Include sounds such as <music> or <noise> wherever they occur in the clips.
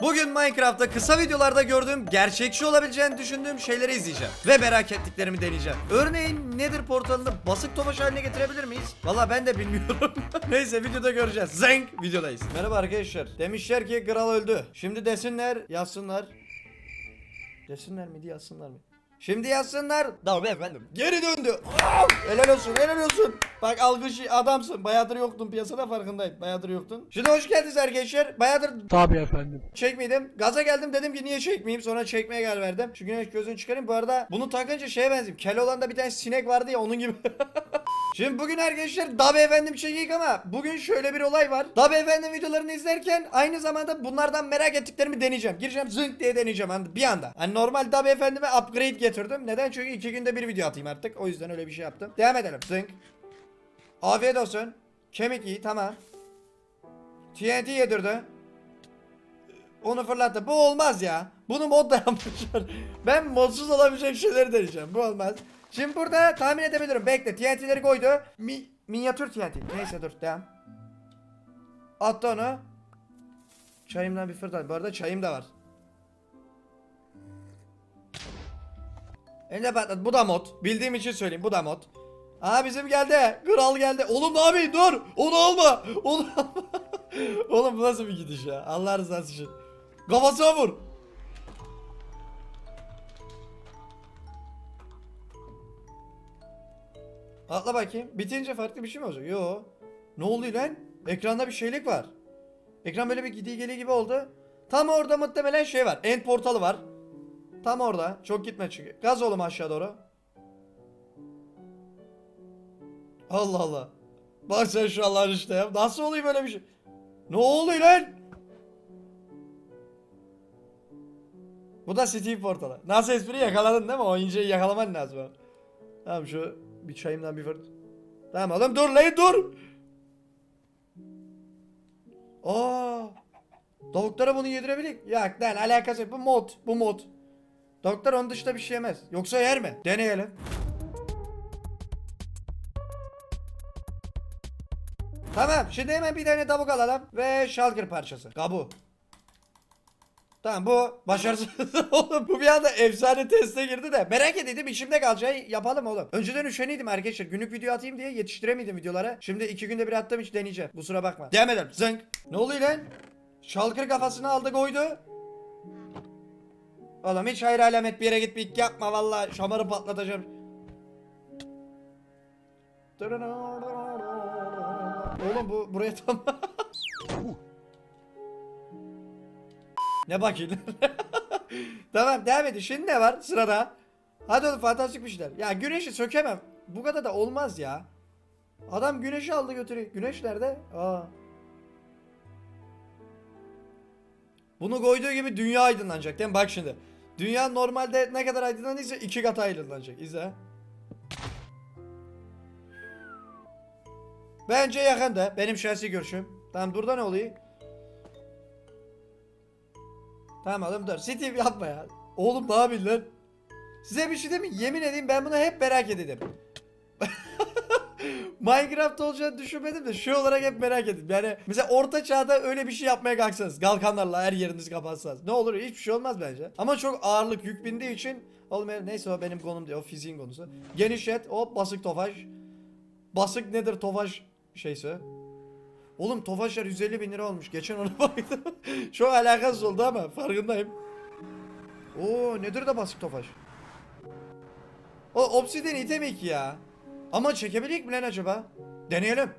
Bugün Minecraft'ta kısa videolarda gördüğüm gerçekçi olabileceğini düşündüğüm şeyleri izleyeceğim. Ve merak ettiklerimi deneyeceğim. Örneğin Nether portalını basık tomaş haline getirebilir miyiz? Valla ben de bilmiyorum. <laughs> Neyse videoda göreceğiz. Zenk videodayız. Merhaba arkadaşlar. Demişler ki kral öldü. Şimdi desinler yazsınlar. Desinler mi diye yazsınlar mı? Şimdi yazsınlar. Tamam efendim. Geri döndü. Helal olsun helal olsun. Bak algıç adamsın. Bayağıdır yoktun piyasada farkındayım. Bayağıdır yoktun. Şimdi hoş geldiniz arkadaşlar. Bayağıdır Tabii efendim. çekmedim. Gaza geldim dedim ki niye çekmeyeyim. Sonra çekmeye karar verdim. Şu güneş gözünü çıkarayım. Bu arada bunu takınca şeye benzeyim. Keloğlan'da bir tane sinek vardı ya onun gibi. <laughs> Şimdi bugün arkadaşlar Dab Efendim çekeyim ama bugün şöyle bir olay var. Dab Efendim videolarını izlerken aynı zamanda bunlardan merak ettiklerimi deneyeceğim. Gireceğim zınk diye deneyeceğim bir anda. Hani normal Dab Efendim'e upgrade getirdim. Neden? Çünkü iki günde bir video atayım artık. O yüzden öyle bir şey yaptım. Devam edelim. Zınk. Afiyet olsun. Kemik iyi tamam. TNT yedirdi. Onu fırlattı. Bu olmaz ya. Bunu mod da <laughs> yapmışlar. Ben modsuz olabilecek şeyleri deneyeceğim. Bu olmaz. Şimdi burada tahmin edebilirim. Bekle. TNT'leri koydu. Mi minyatür TNT. Neyse dur devam. Attı onu. Çayımdan bir fırlat. Bu arada çayım da var. Eline patlat. Bu da mod. Bildiğim için söyleyeyim. Bu da mod. Aa bizim geldi. Kral geldi. Oğlum ne yapayım dur. Onu alma. Onu alma. <laughs> Oğlum bu nasıl bir gidiş ya? Allah rızası için. Kafasına vur. Atla bakayım. Bitince farklı bir şey mi olacak? Yo. Ne oluyor lan? Ekranda bir şeylik var. Ekran böyle bir gidiği geliği gibi oldu. Tam orada muhtemelen şey var. End portalı var. Tam orada. Çok gitme çünkü. Gaz oğlum aşağı doğru. Allah Allah. Bak sen şu Allah'ın işte ya. Nasıl oluyor böyle bir şey? Ne oluyor lan? Bu da Steve portalı. Nasıl espri yakaladın değil mi? O inceyi yakalaman lazım. Tamam şu bir çayımdan bir fırt. Tamam oğlum dur lan dur. Aa. Tavuklara bunu yedirebilir. Ya lan alakası yok. Bu mod. Bu mod. Tavuklar onun dışında bir şey yemez. Yoksa yer mi? Deneyelim. Tamam şimdi hemen bir tane tavuk alalım ve şalgır parçası. Kabu. Tamam bu başarısız <laughs> oğlum bu bir anda efsane teste girdi de merak ediydim içimde kalacağı yapalım oğlum. Önceden üşeniydim arkadaşlar günlük video atayım diye yetiştiremedim videolara. Şimdi iki günde bir attım hiç deneyeceğim. Kusura bakma. Devam edelim. Zınk. Ne oluyor lan? Şalkır kafasını aldı koydu. Oğlum hiç hayır alamet bir yere gitmeyik yapma valla şamarı patlatacağım. Oğlum bu buraya tam <laughs> Ne bakayım? <laughs> tamam devam edin. Şimdi ne var sırada? Hadi oğlum fantastik bir şeyler. Ya güneşi sökemem. Bu kadar da olmaz ya. Adam güneşi aldı götürüyor. Güneş nerede? Aa. Bunu koyduğu gibi dünya aydınlanacak değil mi? Bak şimdi. Dünya normalde ne kadar aydınlanırsa iki kat aydınlanacak. İzle. Bence yakında. Benim şahsi görüşüm. Tamam burada ne oluyor? Tamam oğlum dur. Steve yapma ya. Oğlum ne yapıyorsun lan? Size bir şey mi? Yemin edeyim ben bunu hep merak ededim. <laughs> Minecraft olacağını düşünmedim de şu olarak hep merak ettim. Yani mesela orta çağda öyle bir şey yapmaya kalksanız. Kalkanlarla her yerinizi kapatsanız. Ne olur hiçbir şey olmaz bence. Ama çok ağırlık yük bindiği için olmuyor. Neyse o benim konum değil. O fiziğin konusu. Geniş et. Hop basık tofaş. Basık nedir tofaş şeyse. Oğlum tofaşlar 150 bin lira olmuş. Geçen ona <laughs> baktım. Çok alakasız oldu ama farkındayım. Oo nedir de basık tofaş? O obsidian itemek ya. Ama çekebilir mi lan acaba? Deneyelim.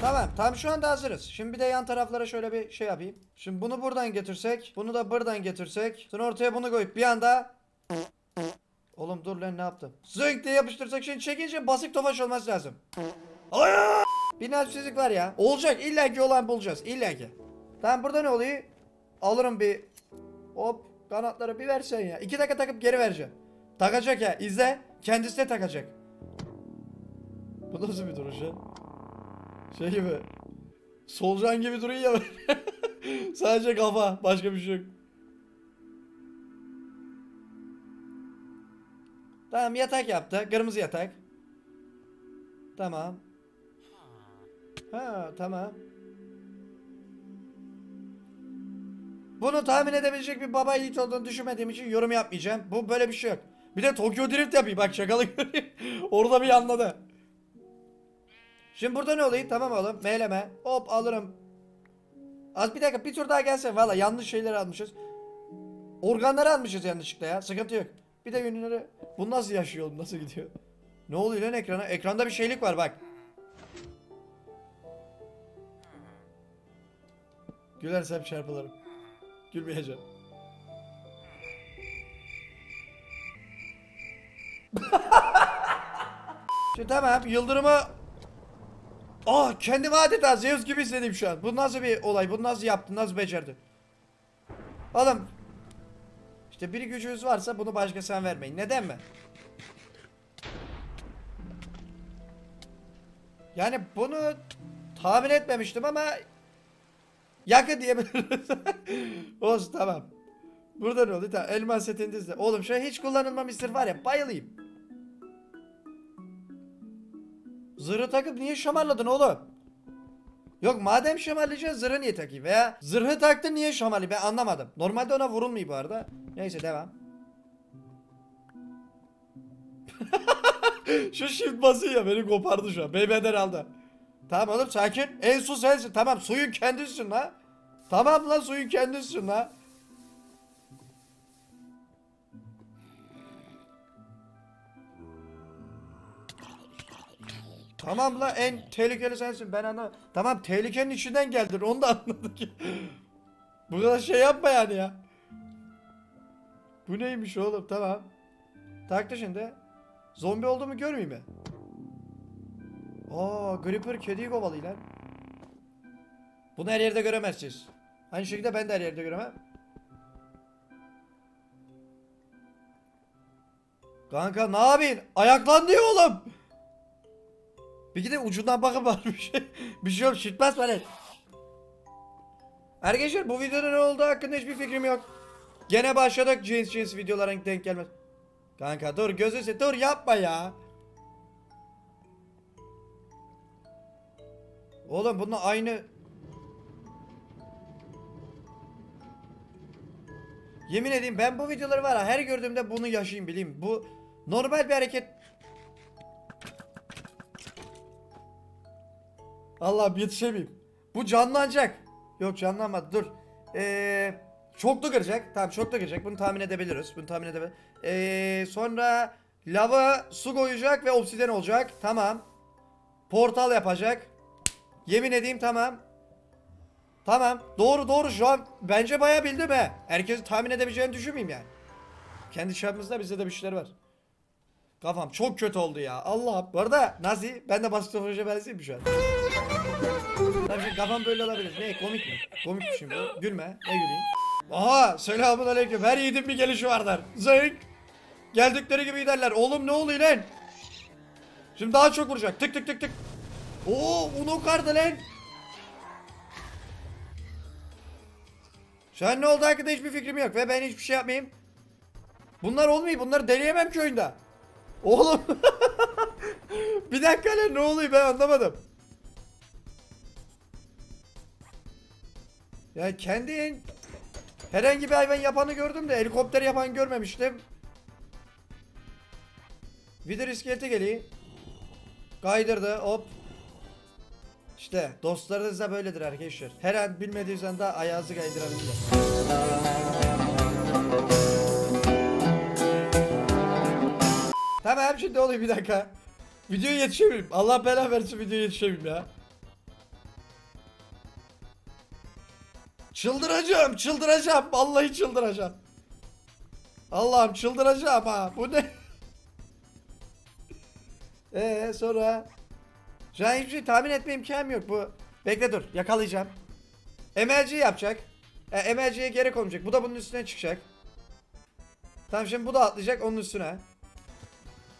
Tamam, tam şu anda hazırız. Şimdi bir de yan taraflara şöyle bir şey yapayım. Şimdi bunu buradan getirsek, bunu da buradan getirsek, sonra ortaya bunu koyup bir anda Oğlum dur lan ne yaptım? Zınk diye yapıştırsak şimdi çekince basık tofaş olması lazım. Hayır! Bir nasipsizlik var ya. Olacak illaki olan bulacağız illaki. Tamam burada ne oluyor? Alırım bir hop kanatları bir versen ya. İki dakika takıp geri vereceğim. Takacak ya izle. Kendisi de takacak. Bu nasıl bir duruş ya? Şey gibi. Solucan gibi duruyor ya. <laughs> Sadece kafa. Başka bir şey yok. Tamam yatak yaptı. Kırmızı yatak. Tamam. Ha tamam. Bunu tahmin edebilecek bir baba yiğit olduğunu düşünmediğim için yorum yapmayacağım. Bu böyle bir şey yok. Bir de Tokyo Drift yapayım bak şakalı. <laughs> Orada bir anladı. Şimdi burada ne olayım? Tamam oğlum. Meyleme. Hop alırım. Az bir dakika bir tur daha gelse. Valla yanlış şeyleri almışız. Organları almışız yanlışlıkla ya. Sıkıntı yok. Bir de yönleri. Bu nasıl yaşıyor oğlum? Nasıl gidiyor? Ne oluyor lan ekrana? Ekranda bir şeylik var bak. Gülersem çarpılırım. Gülmeyeceğim. <laughs> Şimdi tamam yıldırımı Ah kendimi adeta Zeus gibi hissettim şu an. Bu nasıl bir olay? Bunu nasıl yaptın? Nasıl becerdin? Oğlum işte bir gücünüz varsa bunu başka sen vermeyin. Neden mi? Yani bunu tahmin etmemiştim ama yakın diyebiliriz. <laughs> Olsun tamam. Burada ne oldu? Tamam. Elmas setindizde. Oğlum şu hiç kullanılmamıştır var ya bayılayım. Zırhı takıp niye şamarladın oğlum? Yok madem şamarlayacaksın zırhı niye takayım? Veya zırhı taktın niye şamarlı? Ben anlamadım. Normalde ona vurulmuyor bu arada. Neyse devam. <laughs> şu shift basıyor beni kopardı şu an. Beybeden aldı. Tamam oğlum sakin. En su sensin. Tamam suyun kendisisin la. Tamam lan suyun kendisisin la. Tamam la en tehlikeli sensin ben anlamadım. Tamam tehlikenin içinden geldin onu da anladık. <laughs> Bu kadar şey yapma yani ya. Bu neymiş oğlum tamam. Taktı şimdi. Zombi olduğumu görmeyeyim mi? Aa Gripper kediyi kovalıyor lan. Bunu her yerde göremezsiniz. Aynı şekilde ben de her yerde göremem. Kanka ne yapayım? Ayaklan diyor oğlum. Bir gidin ucundan bakın var bir şey. bir şey yok şitmez bana. Arkadaşlar bu videonun ne olduğu hakkında hiçbir fikrim yok. Gene başladık cins cins videolara denk gelmez. Kanka dur gözü se dur yapma ya. Oğlum bununla aynı Yemin edeyim ben bu videoları var ya her gördüğümde bunu yaşayayım bileyim. Bu normal bir hareket. Allah yetişemeyeyim. Bu canlanacak. Yok canlanmadı dur. Eee çoklu kıracak. Tamam çoklu kıracak. Bunu tahmin edebiliriz. Bunu tahmin edebiliriz. Eee sonra lava su koyacak ve obsidyen olacak. Tamam. Portal yapacak. Yemin edeyim tamam. Tamam. Doğru doğru şu an bence bayağı bildim he. Herkesi tahmin edebileceğini düşünmeyeyim yani. Kendi çapımızda bizde de bir şeyler var. Kafam çok kötü oldu ya. Allah. Bu arada Nazi ben de basit hoca benzeyim şu an. Tabii şimdi kafam böyle olabilir. Ne komik mi? Komik mi şimdi? bu? Gülme. Ne güleyim? Aha selamun aleyküm. Her yiğidin bir gelişi vardır. Zınk. Geldikleri gibi giderler. Oğlum ne oluyor lan? Şimdi daha çok vuracak. Tık tık tık tık. Oo onu kardı lan. Şu an ne oldu hakkında hiçbir fikrim yok ve ben hiçbir şey yapmayayım. Bunlar olmuyor. Bunları deneyemem ki oyunda. Oğlum. <laughs> bir dakika lan ne oluyor ben anlamadım. Ya kendi en- herhangi bir hayvan yapanı gördüm de helikopter yapan görmemiştim. Vidir iskeleti geliyor. Kaydırdı hop. İşte dostlarınız da böyledir arkadaşlar. Her an bilmediğiniz anda ayağınızı kaydırabilir. Tamam şimdi oluyor bir dakika. Videoya yetişemeyim. Allah bela versin videoya yetişemeyim ya. Çıldıracağım, çıldıracağım. Vallahi çıldıracağım. Allah'ım çıldıracağım ha. Bu ne? <laughs> Ee sonra şu an hiçbir şey tahmin etme imkanım yok bu. Bekle dur yakalayacağım. MLG yapacak. E, MLG'ye geri konacak. Bu da bunun üstüne çıkacak. Tamam şimdi bu da atlayacak onun üstüne.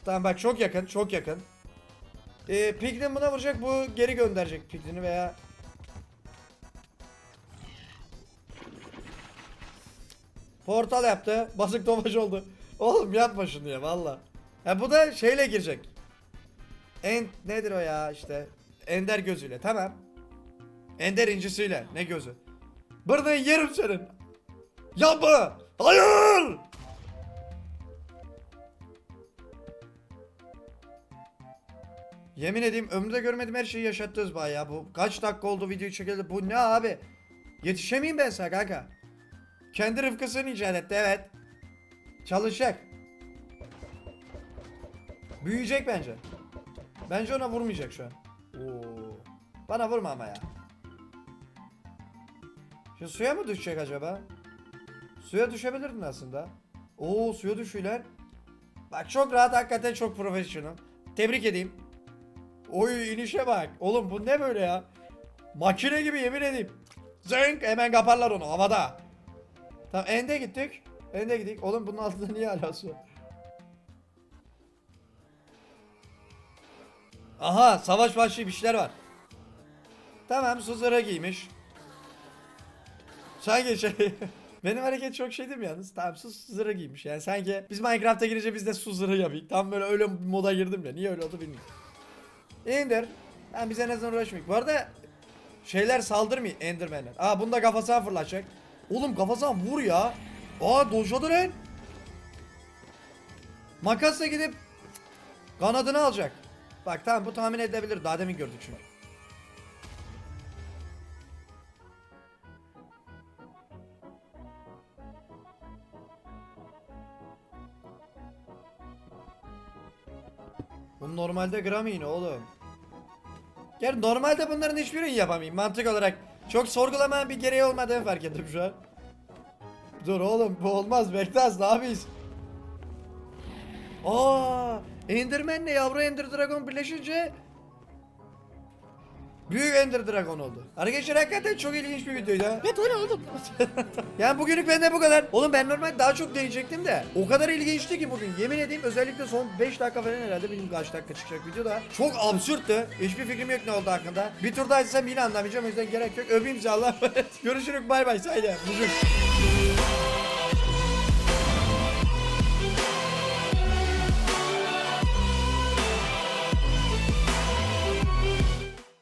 Tamam bak çok yakın çok yakın. Ee, Piglin buna vuracak bu geri gönderecek Piglin'i veya Portal yaptı. Basık tomaç oldu. Oğlum yapma şunu ya valla. Ha bu da şeyle girecek. En nedir o ya işte. Ender gözüyle tamam. Ender incisiyle ne gözü? Buradan yerim senin. Yapma. Hayır. Yemin edeyim ömrümde görmedim her şeyi yaşattınız bana ya. Bu kaç dakika oldu videoyu çekildi. Bu ne abi? Yetişemeyeyim ben sana kanka. Kendi rıfkısını icat etti evet. Çalışacak. Büyüyecek bence. Bence ona vurmayacak şu an. Oo. Bana vurma ama ya. Şu suya mı düşecek acaba? Suya düşebilirdin aslında. Oo suya düşüyorlar. Bak çok rahat hakikaten çok profesyonel. Tebrik edeyim. Oy inişe bak. Oğlum bu ne böyle ya? Makine gibi yemin edeyim. Zınk hemen kaparlar onu havada. Tamam ende gittik. Ende gittik. Oğlum bunun altında niye hala su? Aha savaş başlığı bir şeyler var. Tamam su zırhı giymiş. Sanki <laughs> şey... Benim hareket çok şey değil mi yalnız? Tamam su zırhı giymiş yani sanki biz Minecraft'a girince biz de su zırhı yapayım. Tam böyle öyle moda girdim ya. Niye öyle oldu bilmiyorum. İndir. Ben bize ne zaman uğraşmayayım. Bu arada şeyler saldırmıyor Enderman'ler. Aa bunda kafasına fırlatacak. Oğlum kafasına vur ya. Aa dojladı lan. Makasla gidip kanadını alacak. Bak tamam bu tahmin edebilir. Daha demin gördük çünkü. Bu normalde gram oğlum. Yani normalde bunların hiçbirini yapamayayım mantık olarak. Çok sorgulamaya bir gereği olmadığını fark ettim şu an. Dur oğlum bu olmaz Bektas ne yapıyız? Aa, Enderman'le yavru Ender Dragon birleşince Büyük Ender Dragon oldu. Arkadaşlar hakikaten çok ilginç bir videoydu ha. Evet öyle oğlum. <laughs> Yani bugünlük bende bu kadar. Oğlum ben normal daha çok deneyecektim de. O kadar ilginçti ki bugün. Yemin edeyim özellikle son 5 dakika falan herhalde benim kaç dakika çıkacak video da. Çok absürttü. Hiçbir fikrim yok ne oldu hakkında. Bir tur daha izlesem yine anlamayacağım. O yüzden gerek yok. Öpeyim size Allah'a emanet. Görüşürüz bay bay. Saydı. Bugün.